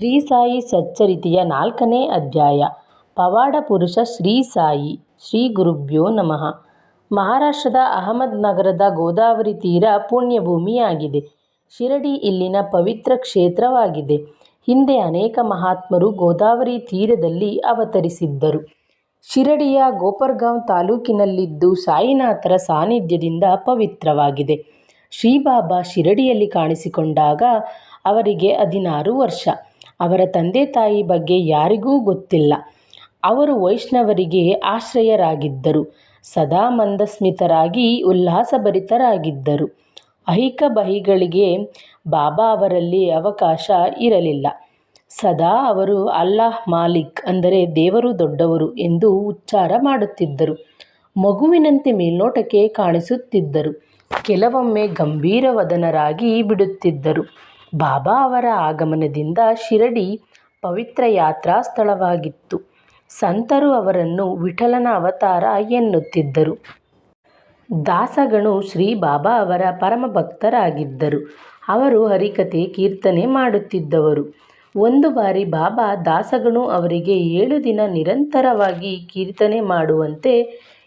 ಶ್ರೀ ಸಾಯಿ ಸಚ್ಚರಿತೆಯ ನಾಲ್ಕನೇ ಅಧ್ಯಾಯ ಪವಾಡ ಪುರುಷ ಶ್ರೀ ಸಾಯಿ ಶ್ರೀ ಗುರುಭ್ಯೋ ನಮಃ ಮಹಾರಾಷ್ಟ್ರದ ಅಹಮದ್ ನಗರದ ಗೋದಾವರಿ ತೀರ ಪುಣ್ಯಭೂಮಿಯಾಗಿದೆ. ಶಿರಡಿ ಇಲ್ಲಿನ ಪವಿತ್ರ ಕ್ಷೇತ್ರವಾಗಿದೆ. ಹಿಂದೆ ಅನೇಕ ಮಹಾತ್ಮರು ಗೋದಾವರಿ ತೀರದಲ್ಲಿ ಅವತರಿಸಿದ್ದರು. ಶಿರಡಿಯ ಗೋಪರ್ಗಾಂವ್ ತಾಲೂಕಿನಲ್ಲಿದ್ದು ಸಾಯಿನಾಥರ ಸಾನ್ನಿಧ್ಯದಿಂದ ಪವಿತ್ರವಾಗಿದೆ. ಶ್ರೀಬಾಬಾ ಶಿರಡಿಯಲ್ಲಿ ಕಾಣಿಸಿಕೊಂಡಾಗ ಅವರಿಗೆ ಹದಿನಾರು ವರ್ಷ. ಅವರ ತಂದೆ-ತಾಯಿ ಬಗ್ಗೆ ಯಾರಿಗೂ ಗೊತ್ತಿಲ್ಲ. ಅವರು ವೈಷ್ಣವರಿಗೆ ಆಶ್ರಯರಾಗಿದ್ದರು. ಸದಾ ಮಂದಸ್ಮಿತರಾಗಿ ಉಲ್ಲಾಸಭರಿತರಾಗಿದ್ದರು. ಐಹಿಕ ಬಹಿಗಳಿಗೆ ಬಾಬಾ ಅವರಲ್ಲಿ ಅವಕಾಶ ಇರಲಿಲ್ಲ. ಸದಾ ಅವರು ಅಲ್ಲಾಹ್ ಮಾಲಿಕ್ ಅಂದರೆ ದೇವರು ದೊಡ್ಡವರು ಎಂದು ಉಚ್ಚಾರ ಮಾಡುತ್ತಿದ್ದರು. ಮಗುವಿನಂತೆ ಮೇಲ್ನೋಟಕ್ಕೆ ಕಾಣಿಸುತ್ತಿದ್ದರು. ಕೆಲವೊಮ್ಮೆ ಗಂಭೀರವದನರಾಗಿ ಬಿಡುತ್ತಿದ್ದರು. ಬಾಬಾ ಅವರ ಆಗಮನದಿಂದ ಶಿರಡಿ ಪವಿತ್ರ ಯಾತ್ರಾ ಸ್ಥಳವಾಗಿತ್ತು. ಸಂತರು ಅವರನ್ನು ವಿಠಲನ ಅವತಾರ ಎನ್ನುತ್ತಿದ್ದರು. ದಾಸಗಣು ಶ್ರೀ ಬಾಬಾ ಅವರ ಪರಮ ಭಕ್ತರಾಗಿದ್ದರು ಅವರು ಹರಿಕತೆ ಕೀರ್ತನೆ ಮಾಡುತ್ತಿದ್ದವರು. ಒಂದು ಬಾರಿ ಬಾಬಾ ದಾಸಗಣು ಅವರಿಗೆ ಏಳು ದಿನ ನಿರಂತರವಾಗಿ ಕೀರ್ತನೆ ಮಾಡುವಂತೆ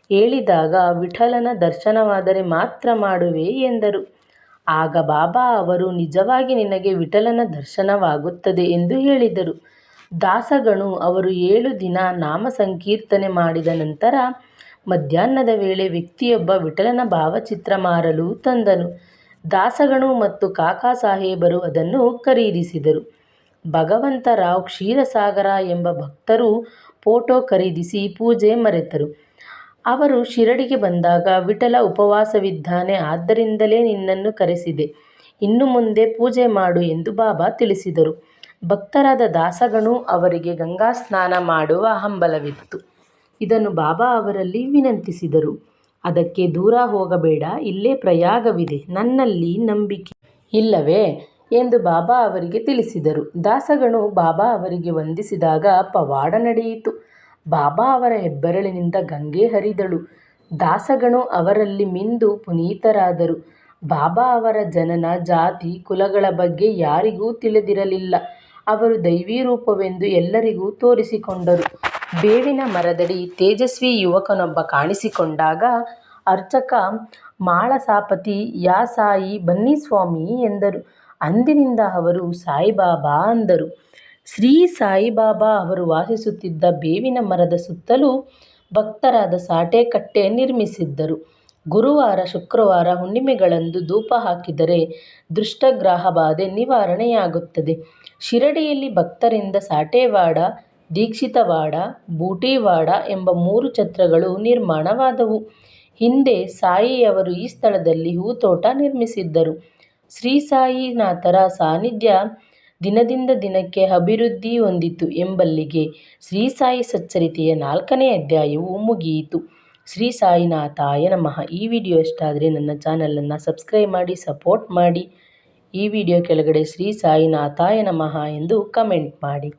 ಹೇಳಿದಾಗ, ವಿಠಲನ ದರ್ಶನವಾದರೆ ಮಾತ್ರ ಮಾಡುವೆ ಎಂದರು. ಆಗ ಬಾಬಾ ಅವರು, ನಿಜವಾಗಿ ನಿನಗೆ ವಿಠಲನ ದರ್ಶನವಾಗುತ್ತದೆ ಎಂದು ಹೇಳಿದರು. ದಾಸಗಣು ಅವರು ಏಳು ದಿನ ನಾಮ ಸಂಕೀರ್ತನೆ ಮಾಡಿದ ನಂತರ ಮಧ್ಯಾಹ್ನದ ವೇಳೆ ವ್ಯಕ್ತಿಯೊಬ್ಬ ವಿಠಲನ ಭಾವಚಿತ್ರ ಮಾರಲು ತಂದನು. ದಾಸಗಣು ಮತ್ತು ಕಾಕಾ ಸಾಹೇಬರು ಅದನ್ನು ಖರೀದಿಸಿದರು. ಭಗವಂತರಾವ್ ಕ್ಷೀರಸಾಗರ ಎಂಬ ಭಕ್ತರು ಫೋಟೋ ಖರೀದಿಸಿ ಪೂಜೆ ಮರೆತರು. ಅವರು ಶಿರಡಿಗೆ ಬಂದಾಗ ವಿಠಲ ಉಪವಾಸವಿದ್ದಾನೆ, ಆದ್ದರಿಂದಲೇ ನಿನ್ನನ್ನು ಕರೆಸಿದೆ. ಇನ್ನು ಮುಂದೆ ಪೂಜೆ ಮಾಡು ಎಂದು ಬಾಬಾ ತಿಳಿಸಿದರು. ಭಕ್ತರಾದ ದಾಸಗಣು ಅವರಿಗೆ ಗಂಗಾ ಸ್ನಾನ ಮಾಡುವ ಹಂಬಲವಿತ್ತು. ಇದನ್ನು ಬಾಬಾ ಅವರಲ್ಲಿ ವಿನಂತಿಸಿದರು. ಅದಕ್ಕೆ ದೂರ ಹೋಗಬೇಡ, ಇಲ್ಲೇ ಪ್ರಯಾಗವಿದೆ. ನನ್ನಲ್ಲಿ ನಂಬಿಕೆ ಇಲ್ಲವೇ ಎಂದು ಬಾಬಾ ಅವರಿಗೆ ತಿಳಿಸಿದರು. ದಾಸಗಣು ಬಾಬಾ ಅವರಿಗೆ ವಂದಿಸಿದಾಗ ಪವಾಡ ನಡೆಯಿತು. ಬಾಬಾ ಅವರ ಹೆಬ್ಬೆರಳಿನಿಂದ ಗಂಗೆ ಹರಿದಳು. ದಾಸಗಣು ಅವರಲ್ಲಿ ಮಿಂದು ಪುನೀತರಾದರು. ಬಾಬಾ ಅವರ ಜನನ, ಜಾತಿ, ಕುಲಗಳ ಬಗ್ಗೆ ಯಾರಿಗೂ ತಿಳಿದಿರಲಿಲ್ಲ. ಅವರು ದೈವೀರೂಪವೆಂದು ಎಲ್ಲರಿಗೂ ತೋರಿಸಿಕೊಂಡರು. ಬೇವಿನ ಮರದಡಿ ತೇಜಸ್ವಿ ಯುವಕನೊಬ್ಬ ಕಾಣಿಸಿಕೊಂಡಾಗ ಅರ್ಚಕ ಮಾಳಸಾಪತಿ ಯಾ ಸಾಯಿ ಬನ್ನಿ ಸ್ವಾಮಿ ಎಂದರು. ಅಂದಿನಿಂದ ಅವರು ಸಾಯಿಬಾಬಾ ಅಂದರು. ಶ್ರೀ ಸಾಯಿಬಾಬಾ ಅವರು ವಾಸಿಸುತ್ತಿದ್ದ ಬೇವಿನ ಮರದ ಸುತ್ತಲೂ ಭಕ್ತರಾದ ಸಾಟೆ ಕಟ್ಟೆ ನಿರ್ಮಿಸಿದ್ದರು. ಗುರುವಾರ, ಶುಕ್ರವಾರ, ಹುಣ್ಣಿಮೆಗಳಂದು ಧೂಪ ಹಾಕಿದರೆ ದುಷ್ಟಗ್ರಹಬಾಧೆ ನಿವಾರಣೆಯಾಗುತ್ತದೆ. ಶಿರಡಿಯಲ್ಲಿ ಭಕ್ತರಿಂದ ಸಾಟೇವಾಡ, ದೀಕ್ಷಿತವಾಡ, ಬೂಟಿವಾಡ ಎಂಬ ಮೂರು ಛತ್ರಗಳು ನಿರ್ಮಾಣವಾದವು. ಹಿಂದೆ ಸಾಯಿಯವರು ಈ ಸ್ಥಳದಲ್ಲಿ ಹೂತೋಟ ನಿರ್ಮಿಸಿದ್ದರು. ಶ್ರೀ ಸಾಯಿನಾಥರ ಸಾನ್ನಿಧ್ಯ ದಿನದಿಂದ ದಿನಕ್ಕೆ ಅಭಿವೃದ್ಧಿ ಹೊಂದಿತು ಎಂಬಲ್ಲಿಗೆ ಶ್ರೀ ಸಾಯಿ ಸಚ್ಚರಿತೆಯ ನಾಲ್ಕನೇ ಅಧ್ಯಾಯವು ಮುಗಿಯಿತು. ಶ್ರೀ ಸಾಯಿನಾಥಾಯ ನಮಃ ಈ ವಿಡಿಯೋ ಇಷ್ಟ ಆದರೆ ನನ್ನ ಚಾನಲನ್ನು ಸಬ್ಸ್ಕ್ರೈಬ್ ಮಾಡಿ, ಸಪೋರ್ಟ್ ಮಾಡಿ. ಈ ವಿಡಿಯೋ ಕೆಳಗಡೆ ಶ್ರೀ ಸಾಯಿನಾಥಾಯ ನಮಃ ಎಂದು ಕಮೆಂಟ್ ಮಾಡಿ.